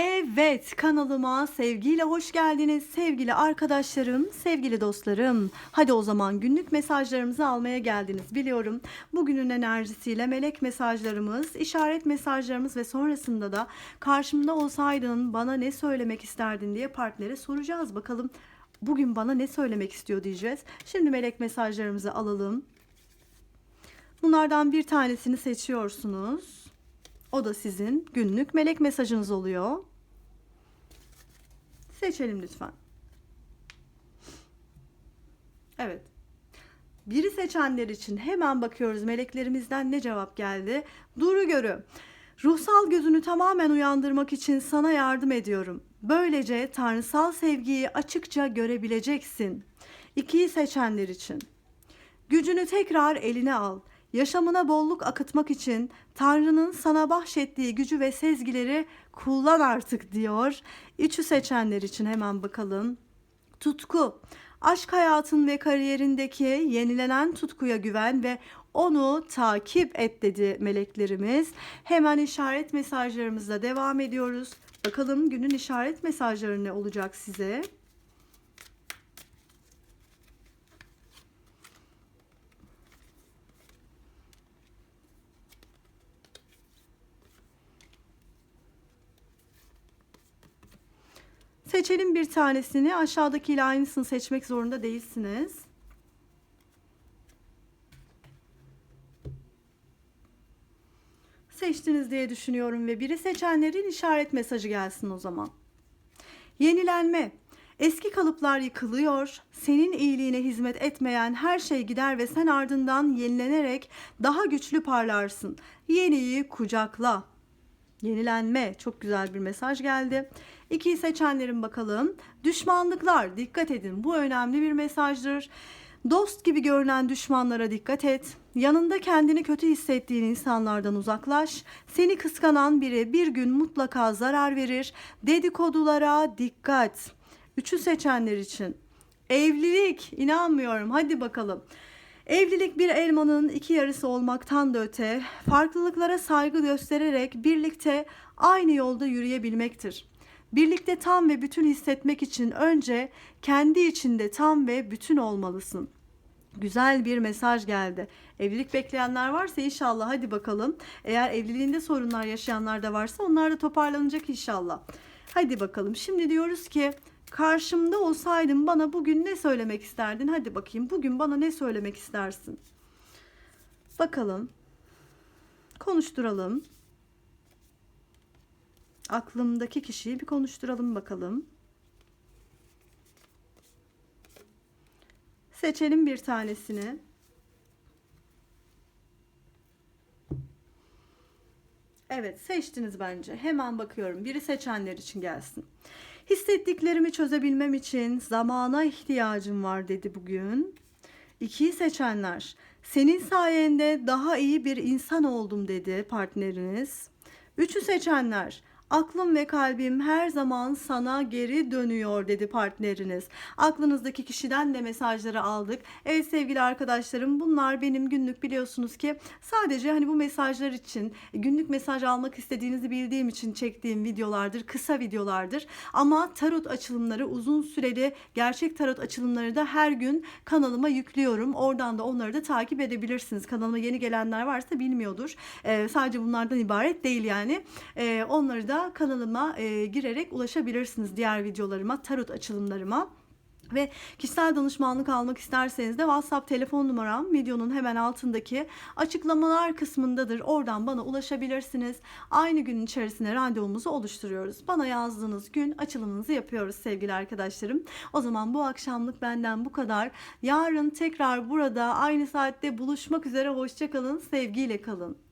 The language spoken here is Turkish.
Evet kanalıma sevgiyle hoş geldiniz sevgili arkadaşlarım, sevgili dostlarım. Hadi o zaman günlük mesajlarımızı almaya geldiniz biliyorum. Bugünün enerjisiyle melek mesajlarımız, işaret mesajlarımız ve sonrasında da karşımda olsaydın bana ne söylemek isterdin diye partnere soracağız. Bakalım bugün bana ne söylemek istiyor diyeceğiz. Şimdi melek mesajlarımızı alalım. Bunlardan bir tanesini seçiyorsunuz. O da sizin günlük melek mesajınız oluyor. Seçelim lütfen. Evet. Biri seçenler için hemen bakıyoruz meleklerimizden ne cevap geldi. Duru görü. Ruhsal gözünü tamamen uyandırmak için sana yardım ediyorum. Böylece tanrısal sevgiyi açıkça görebileceksin. İkiyi seçenler için. Gücünü tekrar eline al. Yaşamına bolluk akıtmak için Tanrı'nın sana bahşettiği gücü ve sezgileri kullan artık diyor. Üçü seçenler için hemen bakalım. Tutku. Aşk hayatın ve kariyerindeki yenilenen tutkuya güven ve onu takip et dedi meleklerimiz. Hemen işaret mesajlarımızla devam ediyoruz. Bakalım günün işaret mesajları ne olacak size? Seçelim bir tanesini. Aşağıdakiyle aynısını seçmek zorunda değilsiniz. Seçtiniz diye düşünüyorum ve biri seçenlerin işaret mesajı gelsin o zaman. Yenilenme. Eski kalıplar yıkılıyor, senin iyiliğine hizmet etmeyen her şey gider ve sen ardından yenilenerek daha güçlü parlarsın. Yeniyi kucakla. Yenilenme çok güzel bir mesaj geldi. İkiyi seçenlerin bakalım. Düşmanlıklar dikkat edin bu önemli bir mesajdır. Dost gibi görünen düşmanlara dikkat et. Yanında kendini kötü hissettiğin insanlardan uzaklaş. Seni kıskanan biri bir gün mutlaka zarar verir. Dedikodulara dikkat. Üçü seçenler için. Evlilik inanmıyorum hadi bakalım. Evlilik bir elmanın iki yarısı olmaktan da öte, farklılıklara saygı göstererek birlikte aynı yolda yürüyebilmektir. Birlikte tam ve bütün hissetmek için önce kendi içinde tam ve bütün olmalısın. Güzel bir mesaj geldi. Evlilik bekleyenler varsa inşallah hadi bakalım. Eğer evliliğinde sorunlar yaşayanlar da varsa onlar da toparlanacak inşallah. Hadi bakalım. Şimdi diyoruz ki karşımda olsaydın bana bugün ne söylemek isterdin? Hadi bakayım bugün bana ne söylemek istersin? Bakalım. Konuşturalım. Aklımdaki kişiyi bir konuşturalım bakalım. Seçelim bir tanesini. Evet seçtiniz bence. Hemen bakıyorum. Biri seçenler için gelsin. Hissettiklerimi çözebilmem için zamana ihtiyacım var dedi bugün. İkiyi seçenler. Senin sayende daha iyi bir insan oldum dedi partneriniz. Üçü seçenler. Aklım ve kalbim her zaman sana geri dönüyor dedi partneriniz. Aklınızdaki kişiden de mesajları aldık. Evet sevgili arkadaşlarım bunlar benim günlük biliyorsunuz ki sadece hani bu mesajlar için günlük mesaj almak istediğinizi bildiğim için çektiğim videolardır. Kısa videolardır. Ama tarot açılımları uzun süreli gerçek tarot açılımları da her gün kanalıma yüklüyorum. Oradan da onları da takip edebilirsiniz. Kanalıma yeni gelenler varsa bilmiyordur. Ee, sadece bunlardan ibaret değil yani. Ee, onları kanalıma e, girerek ulaşabilirsiniz diğer videolarıma, tarot açılımlarıma. Ve kişisel danışmanlık almak isterseniz de WhatsApp telefon numaram videonun hemen altındaki açıklamalar kısmındadır. Oradan bana ulaşabilirsiniz. Aynı gün içerisinde randevumuzu oluşturuyoruz. Bana yazdığınız gün açılımınızı yapıyoruz sevgili arkadaşlarım. O zaman bu akşamlık benden bu kadar. Yarın tekrar burada aynı saatte buluşmak üzere. Hoşçakalın, sevgiyle kalın.